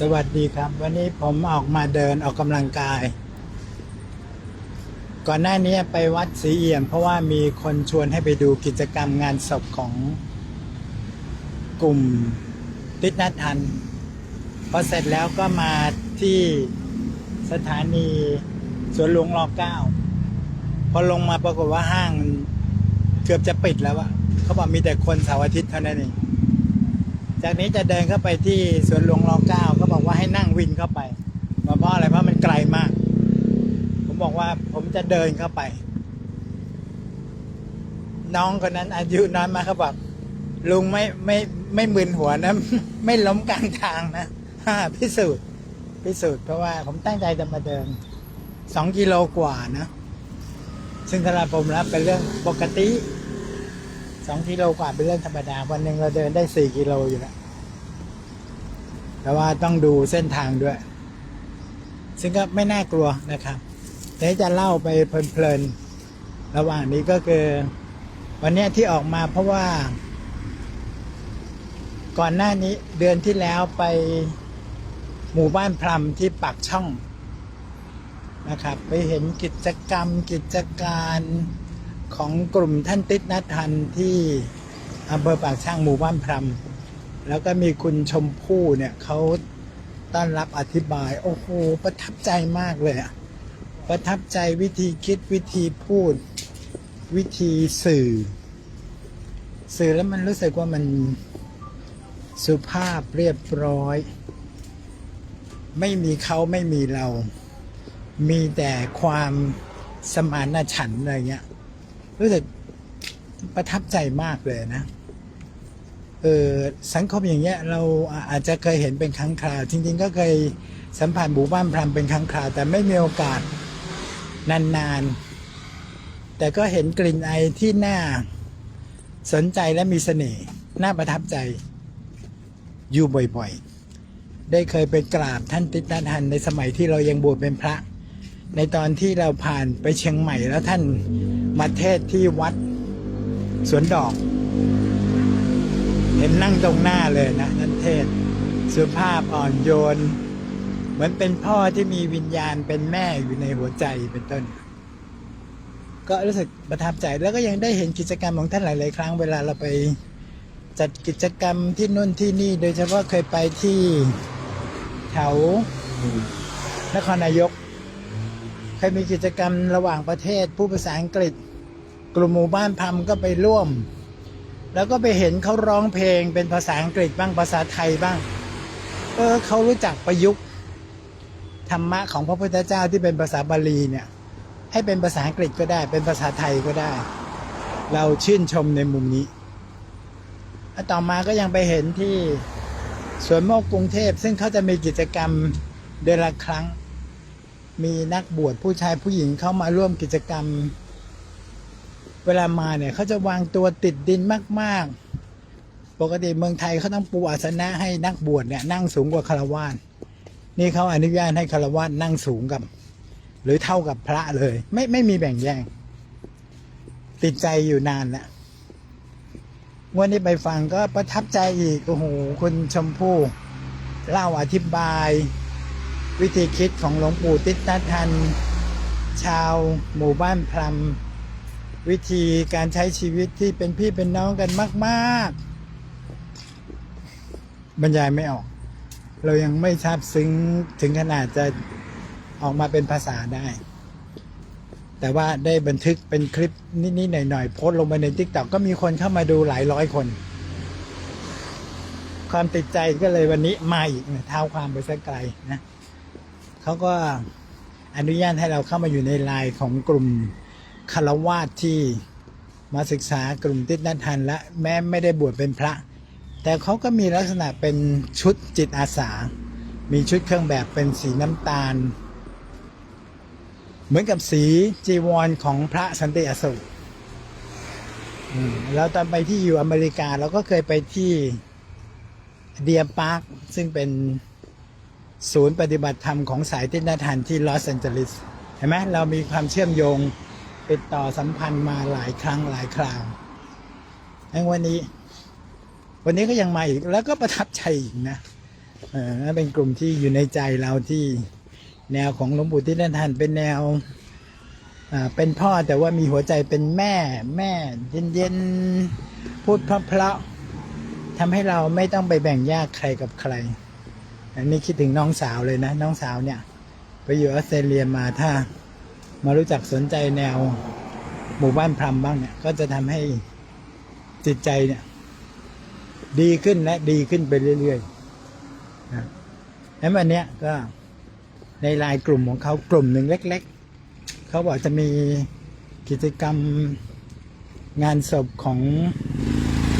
สวัสดีครับ วันนี้ผมออกมาเดินออกกำลังกาย ก่อนหน้านี้ไปวัดศรีเอี่ยม เพราะว่ามีคนชวนให้ไปดูกิจกรรมงานศพของกลุ่มติดนัดทันพอเสร็จแล้วก็มาที่สถานีสวนหลวงรอเก้าพอลงมาปรากฏว่าห้างเกือบจะปิดแล้วอะเขาบอกมีแต่คนเสาร์อาทิตย์เท่านั้นเองจากนี้จะเดินเข้าไปที่สวนหลวงรอเก้า ว่าให้นั่งวินเข้าไปมาเพราะอะไรเพราะมันไกลมาก ผมบอกว่าผมจะเดินเข้าไป น้องคนนั้นอายุน้อยมากเขาบอกลุงไม่ไม่ไม่มึนหัวนะ ไม่ล้มกลางทางนะพิสูจน์พิสูจน์เพราะว่าผมตั้งใจจะมาเดินสองกิโลกว่านะ ซึ่งสำหรับผมแล้วเป็นเรื่องปกติสองกิโลกว่าเป็นเรื่องธรรมดา วันหนึ่งเราเดินได้สี่กิโลอยู่แล้ว แต่ว่าต้องดูเส้นทางด้วย ซึ่งก็ไม่น่ากลัวนะครับแต่จะเล่าไปเพลินๆ ระหว่างนี้ก็คือ วันนี้ที่ออกมาเพราะว่า ก่อนหน้านี้เดือนที่แล้วไปหมู่บ้านพลัมที่ปากช่องนะครับ ไปเห็นกิจกรรมกิจการของกลุ่มท่านติดนัทันที่อำเภอปากช่างหมู่บ้านพรม แล้วก็มีคุณชมพู่เนี่ยเขาต้อนรับอธิบาย โอ้โห ประทับใจมากเลยอะประทับใจวิธีคิดวิธีพูด วิธีสื่อ สื่อแล้วมันรู้สึกว่ามันสุภาพเรียบร้อย ไม่มีเขาไม่มีเรา มีแต่ความสมานฉันท์อะไรเงี้ยรู้สึกประทับใจมากเลยนะ เออสังคมอย่างเงี้ยเราอาจจะเคยเห็นเป็นครั้งคราว จริง ๆ ก็เคยสัมผัสหมู่บ้านพรำเป็นครั้งคราว แต่ไม่มีโอกาสนานๆ แต่ก็เห็นกลิ่นไอที่น่าสนใจและมีเสน่ห์น่าประทับใจอยู่บ่อยๆ ได้เคยไปกราบท่านติดนันหันในสมัยที่เรายังบวชเป็นพระ ในตอนที่เราผ่านไปเชียงใหม่แล้วท่านมาเทศที่วัดสวนดอก ห็นนั่งตรงหน้าเลยนะท่านเทศ สุภาพอ่อนโยน เหมือนเป็นพ่อที่มีวิญญาณเป็นแม่อยู่ในหัวใจเป็นต้น ก็รู้สึกประทับใจแล้วก็ยังได้เห็นกิจกรรมของท่านหลาย ๆ ครั้งเวลาเราไปจัดกิจกรรมที่นู่นที่นี่ โดยเฉพาะเคยไปที่แถวนครนายก เคยมีกิจกรรมระหว่างประเทศผู้ภาษาอังกฤษ กลุ่มหมู่บ้านพัมก็ไปร่วม แล้วก็ไปเห็นเขาร้องเพลงเป็นภาษาอังกฤษบ้างภาษาไทยบ้าง เออเขารู้จักประยุกต์ธรรมะของพระพุทธเจ้าที่เป็นภาษาบาลีเนี่ย ให้เป็นภาษาอังกฤษก็ได้ เป็นภาษาไทยก็ได้ เราชื่นชมในมุมนี้ต่อมาก็ยังไปเห็นที่สวนโมกกรุงเทพ ซึ่งเขาจะมีกิจกรรมเดือนละครั้ง มีนักบวชผู้ชายผู้หญิงเข้ามาร่วมกิจกรรม เวลามาเนี่ยเขาจะวางตัวติดดินมากๆ ปกติเมืองไทยเขาต้องปูอาสนะให้นักบวชเนี่ยนั่งสูงกว่าคารวาสนี่เขาอนุญาตให้คารวาสนั่งสูงกับ หรือเท่ากับพระเลย ไม่ไม่มีแบ่งแยกติดใจอยู่นานแล้ววันนี้ไปฟังก็ประทับใจอีก โอ้โหคุณชมพู่เล่าอธิบาย วิธีคิดของหลวงปู่ติดนัทัน ชาวหมู่บ้านพลัม วิธีการใช้ชีวิตที่เป็นพี่เป็นน้องกันมาก ๆ บรรยายไม่ออก เรายังไม่ทราบซึ้งถึงขนาดจะออกมาเป็นภาษาได้ แต่ว่าได้บันทึกเป็นคลิปนิด ๆ หน่อย ๆ โพสต์ลงไปในทิกตอกก็มีคนเข้ามาดูหลายร้อยคน ความติดใจก็เลยวันนี้มาอีกเนี่ยเท้าความไปสักไกลนะเขาก็อนุญาตให้เราเข้ามาอยู่ในไลน์ของกลุ่ม คารวาสที่มาศึกษากลุ่มติดนัทันและแม้ไม่ได้บวชเป็นพระ แต่เขาก็มีลักษณะเป็นชุดจิตอาสา มีชุดเครื่องแบบเป็นสีน้ำตาล เหมือนกับสีจีวรของพระสันติอโศกอืมแล้วตอนไปที่อยู่อเมริกาเราก็เคยไปที่เดียพาร์คซึ่งเป็นศูนย์ปฏิบัติธรรมของสายตินทันที่ลอสแอนเจลิสเห็นไหมเรามีความเชื่อมโยง ติดต่อสัมพันธ์มาหลายครั้งหลายคราวงั้นวันนี้ วันนี้ก็ยังมาอีกแล้วก็ประทับใจอีกนะเออนั่นเป็นกลุ่มที่อยู่ในใจเราที่แนวของหลวงปู่ที่ท่นทันเป็นแนวอ่าเป็นพ่อแต่ว่ามีหัวใจเป็นแม่แม่เย็นๆพูดเพราะๆทำให้เราไม่ต้องไปแบ่งแยกใครกับใคร อันนี้คิดถึงน้องสาวเลยนะ น้องสาวเนี่ย ไปอยู่ออสเตรเลียมาถ้า มารู้จักสนใจแนวหมู่บ้านพรำบ้างเนี่ย ก็จะทำให้จิตใจเนี่ย ดีขึ้นและดีขึ้นไปเรื่อยๆนะแล้ววันเนี้ยก็ในไลายกลุ่มของเขากลุ่มหนึ่งเล็ก ๆ เขาบอกจะมีกิจกรรมงานศพของ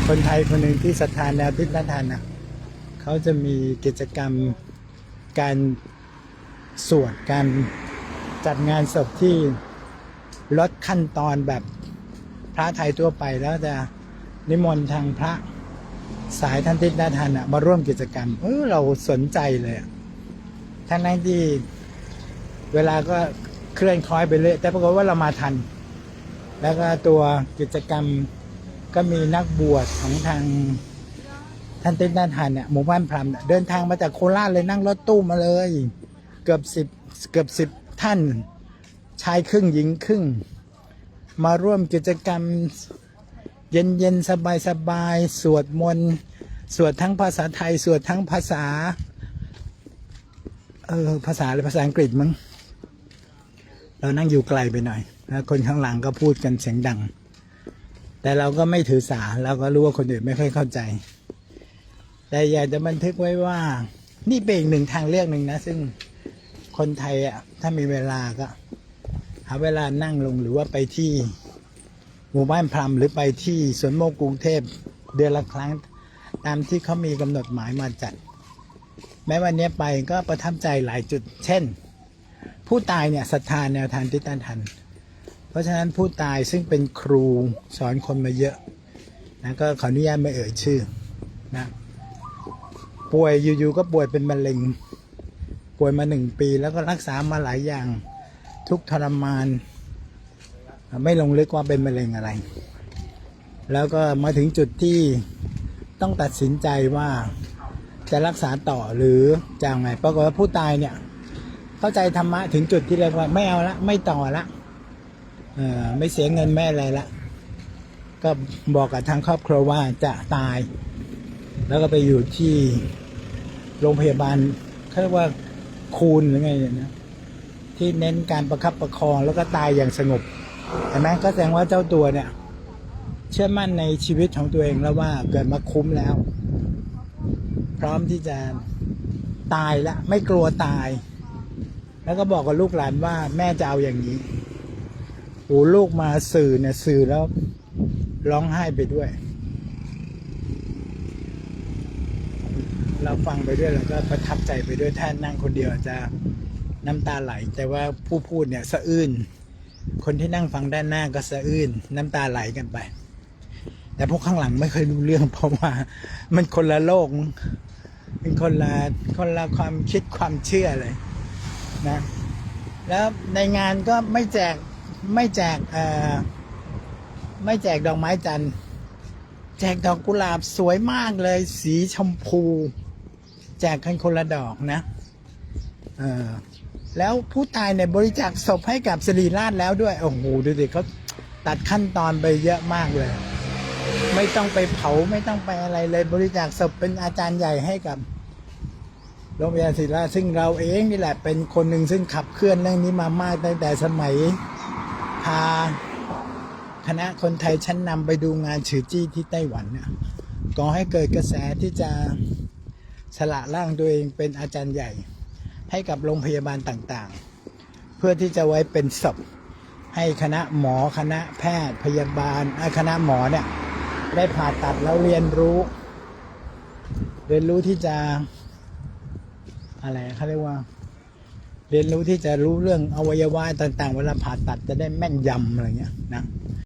คนไทยคนหนึ่งที่ศรัทธาแนวทิศทานนะเขาจะมีกิจกรรมการสวดการ จัดงานศพที่ลดขั้นตอนแบบพระไทยทั่วไปแล้วจะนิมนต์ทางพระสายท่านทิศนาทันมาร่วมกิจกรรมเออเราสนใจเลยทั้งนั้นที่เวลาก็เคลื่อนคล้อยไปเรื่อยแต่ปรากฏว่าเรามาทัน แล้วก็ตัวกิจกรรมก็มีนักบวชของทางท่านทิศนาทันเนี่ยหมู่บ้านพรำเดินทางมาจากโคราชเลยนั่งรถตู้มาเลย เกือบสิบเกือบสิบ ท่านชายครึ่งหญิงครึ่ง มาร่วมกิจกรรมเย็นเย็นสบายสบายสวดมนต์สวดทั้งภาษาไทย สวดทั้งภาษา เออภาษาอะไรภาษาอังกฤษมั้งเรานั่งอยู่ไกลไปหน่อยแล้วคนข้างหลังก็พูดกันเสียงดัง แต่เราก็ไม่ถือสาเราก็รู้ว่าคนอื่นไม่ค่อยเข้าใจ แต่อยากจะบันทึกไว้ว่า นี่เป็นอีกหนึ่งทางเลือกหนึ่งนะ ซึ่ง คนไทยอะ ถ้ามีเวลาก็ หาเวลานั่งลงหรือว่าไปที่หมู่บ้านพรำหรือไปที่สวนโมกกรุงเทพเดือนละครั้ง ตามที่เขามีกำหนดหมายมาจัด แม้วันนี้ไปก็ประทับใจหลายจุด เช่น ผู้ตายเนี่ยศรัทธาแนวทางทิฏฐานทัน เพราะฉะนั้นผู้ตายซึ่งเป็นครูสอนคนมาเยอะนะก็ขออนุญาตไม่เอ่ยชื่อนะป่วยอยู่ๆก็ป่วยเป็นมะเร็ง ป่วยมาหนึ่งปีแล้วก็รักษามาหลายอย่างทุกทรมาน ไม่ลงลึกว่าเป็นมะเร็งอะไร แล้วก็มาถึงจุดที่ต้องตัดสินใจว่าจะรักษาต่อหรือจะไงปรากฏว่าผู้ตายเนี่ยเข้าใจธรรมะถึงจุดที่เรียกว่าไม่เอาละไม่ต่อละเออไม่เสียเงินแม่อะไรละก็บอกกับทางครอบครัวว่าจะตาย แล้วก็ไปอยู่ที่โรงพยาบาลเขาเรียกว่า คูนหรือไงเนี่ยนะที่เน้นการประคับประคองแล้วก็ตายอย่างสงบเห็นไหมก็แสดงว่าเจ้าตัวเนี่ย เชื่อมั่นในชีวิตของตัวเองแล้วว่าเกิดมาคุ้มแล้ว พร้อมที่จะตายละไม่กลัวตาย แล้วก็บอกกับลูกหลานว่าแม่จะเอาอย่างนี้โอ้ลูกมาสื่อเนี่ยสื่อแล้วร้องไห้ไปด้วย เราฟังไปด้วยแล้วก็ประทับใจไปด้วยท่านนั่งคนเดียวจะน้ำตาไหล แต่ว่าผู้พูดเนี่ยสะอื้นคนที่นั่งฟังด้านหน้าก็สะอื้นน้ำตาไหลกันไป แต่พวกข้างหลังไม่เคยรู้เรื่อง เพราะว่ามันคนละโลกเป็นคนละคนละความคิดความเชื่อเลยนะแล้วในงานก็ไม่แจกไม่แจกเอ่อไม่แจกดอกไม้จันทร์แจกดอกกุหลาบสวยมากเลย สีชมพู แจกกันคนละดอกนะเออแล้วผู้ตายเนี่ยบริจาคศพให้กับสิริราชแล้วด้วยโอ้โหดูสิเขาตัดขั้นตอนไปเยอะมากเลย ไม่ต้องไปเผาไม่ต้องไปอะไรเลย บริจาคศพเป็นอาจารย์ใหญ่ให้กับโรงพยาบาลศิริราชซึ่งเราเองนี่แหละเป็นคนหนึ่งซึ่งขับเคลื่อนเรื่องนี้มามากตั้งแต่สมัยพาคณะคนไทยชั้นนำไปดูงานฉือจี้ที่ไต้หวันเนี่ยก่อให้เกิดกระแสที่จะ สละร่างตัวเองเป็นอาจารย์ใหญ่ ให้กับโรงพยาบาลต่างๆ เพื่อที่จะไว้เป็นศพให้คณะหมอคณะแพทย์พยาบาลคณะหมอเนี่ยได้ผ่าตัดแล้วเรียนรู้เรียนรู้ที่จะอะไรเขาเรียกว่า เรียนรู้ที่จะรู้เรื่องอวัยวะต่าง ๆ เวลาผ่าตัดจะได้แม่นยำอะไรเงี้ยนะ